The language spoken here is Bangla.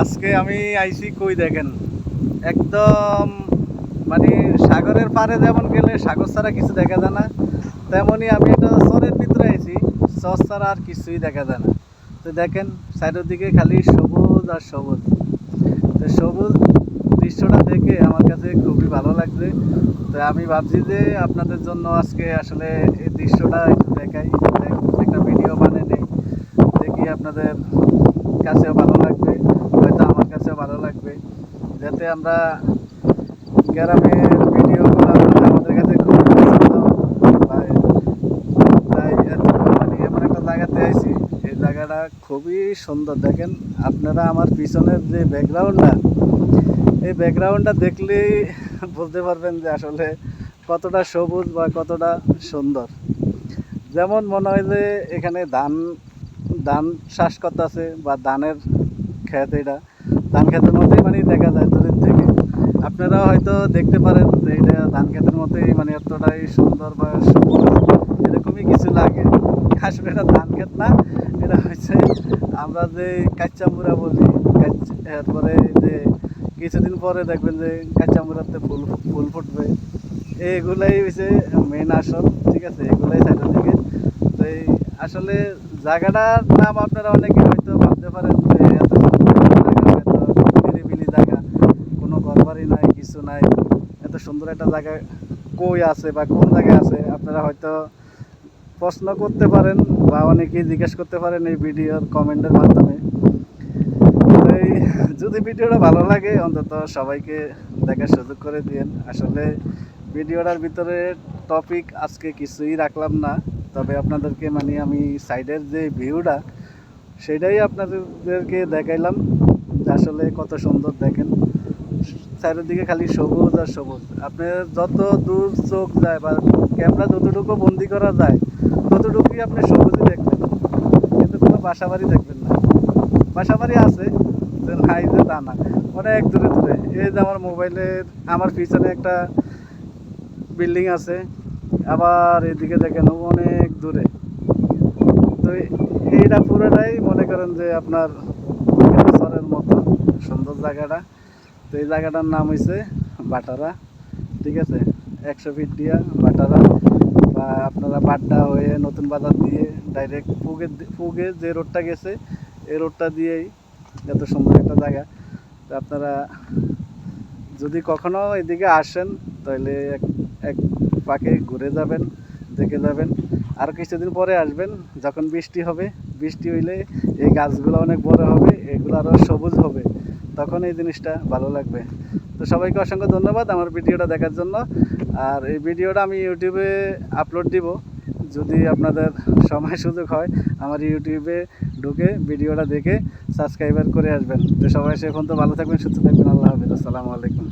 আজকে আমি আইসি কই দেখেন? একদম মানে সাগরের পাড়ে যেমন গেলে সাগর ছাড়া কিছু দেখা যায় না তেমনই আমি একটা চরের ভিতরে আইছি, চর ছাড়া আর কিছুই দেখা যায় না। তো দেখেন, সাইডের দিকে খালি সবুজ আর সবুজ। তো সবুজ দৃশ্যটা দেখে আমার কাছে খুবই ভালো লাগছে। তো আমি ভাবছি যে আপনাদের জন্য আজকে আসলে এই দৃশ্যটা একটু দেখাই একটা ভিডিও বানিয়ে নেই দেখি আপনাদের কাছেও ভালো লাগবে হয়তো আমার কাছেও ভালো লাগবে যাতে আমরা গ্রামের ভিডিওগুলো আমাদের কাছে খুব তাই মানে একটা জায়গাতে আইছি, এই জায়গাটা খুবই সুন্দর। দেখেন, আপনারা আমার পিছনের যে ব্যাকগ্রাউন্ডটা এই ব্যাকগ্রাউন্ডটা দেখলেই বুঝতে পারবেন যে আসলে কতটা সবুজ বা কতটা সুন্দর। যেমন মনে হয় যে এখানে ধান ধান শ্বাস করতেছে বা ধানের ক্ষেত এটা। ধান ক্ষেতের মতোই মানে দেখা যায় দূরের থেকে। আপনারা হয়তো দেখতে পারেন যে এটা ধান ক্ষেতের মতোই মানে এতটাই সুন্দর বা সবুজ এরকমই কিছু লাগে। আসলে এটা ধান ক্ষেত না, এটা হচ্ছে আমরা যে কাচ্চামুরা বলি এরপরে যে কিছুদিন পরে দেখবেন যে কাঁচামুরাতে ফুল ফুল ফুটবে। এগুলাই হচ্ছে মেন আসল, ঠিক আছে? এগুলাই সাইডের দিকে তো এই আসলে জায়গাটার নাম আপনারা অনেকে হয়তো ভাবতে পারেন যে এত সুন্দর একটা জায়গা এত নিরিবিলি জায়গা ঘরবাড়ি নাই, কিছু নাই। এত সুন্দর একটা জায়গা কই আছে বা কোন জায়গায় আছে, আপনারা হয়তো প্রশ্ন করতে পারেন বা অনেকেই জিজ্ঞেস করতে পারেন এই ভিডিওর কমেন্টের মাধ্যমে। এই, যদি ভিডিওটা ভালো লাগে, অন্তত সবাইকে দেখার সুযোগ করে দিন আসলে ভিডিওটার ভিতরে টপিক আজকে কিছুই রাখলাম না, তবে আপনাদেরকে মানে আমি সাইডের যে ভিউটা সেটাই আপনাদেরকে দেখাইলাম। আসলে কত সুন্দর দেখেন। সাইডের দিকে খালি সবুজ আর সবুজ। আপনার যত দূর চোখ যায় বা ক্যামেরা যতটুকু বন্দি করা যায়, ততটুকুই আপনি সবুজই দেখবেন কিন্তু কোনো বাসা বাড়ি দেখবেন না। বাসা বাড়ি আছে নাই যে তা না। অনেক দূরে দূরে। এই যে আমার মোবাইলের আমার পিছনে একটা বিল্ডিং আছে, আবার এদিকে দেখেন অনেক দূরে। তো এইটা পুরোটাই মনে করেন যে আপনার শহরের মতো সুন্দর জায়গাটা। তো এই জায়গাটার নাম হয়েছে বাটারা, ঠিক আছে? একশো ফিট দিয়া বাটারা, বা আপনারা বাড্ডা হয়ে নতুন বাজার দিয়ে ডাইরেক্ট ফুগে ফুগে যে রোডটা গেছে, এই রোডটা দিয়েই এত সুন্দর একটা জায়গা। তো আপনারা যদি কখনো এদিকে আসেন, তাহলে এক এক পাকে ঘুরে যাবেন, দেখে যাবেন। আর কিছুদিন পরে আসবেন, যখন বৃষ্টি হবে, বৃষ্টি হইলে এই গাছগুলো অনেক বড় হবে, এগুলো আরও সবুজ হবে। তখন এই জিনিসটা ভালো লাগবে। তো সবাইকে অসংখ্য ধন্যবাদ আমার ভিডিওটা দেখার জন্য। আর এই ভিডিওটা আমি ইউটিউবে আপলোড দিব। যদি আপনাদের সময় সুযোগ হয়, আমার ইউটিউবে ঢুকে ভিডিওটা দেখে সাবস্ক্রাইবার করে আসবেন। তো সবাই সে এখন তো ভালো থাকবেন, সুস্থ থাকবেন, আল্লাহ হাফিজ। আসসালামু আলাইকুম।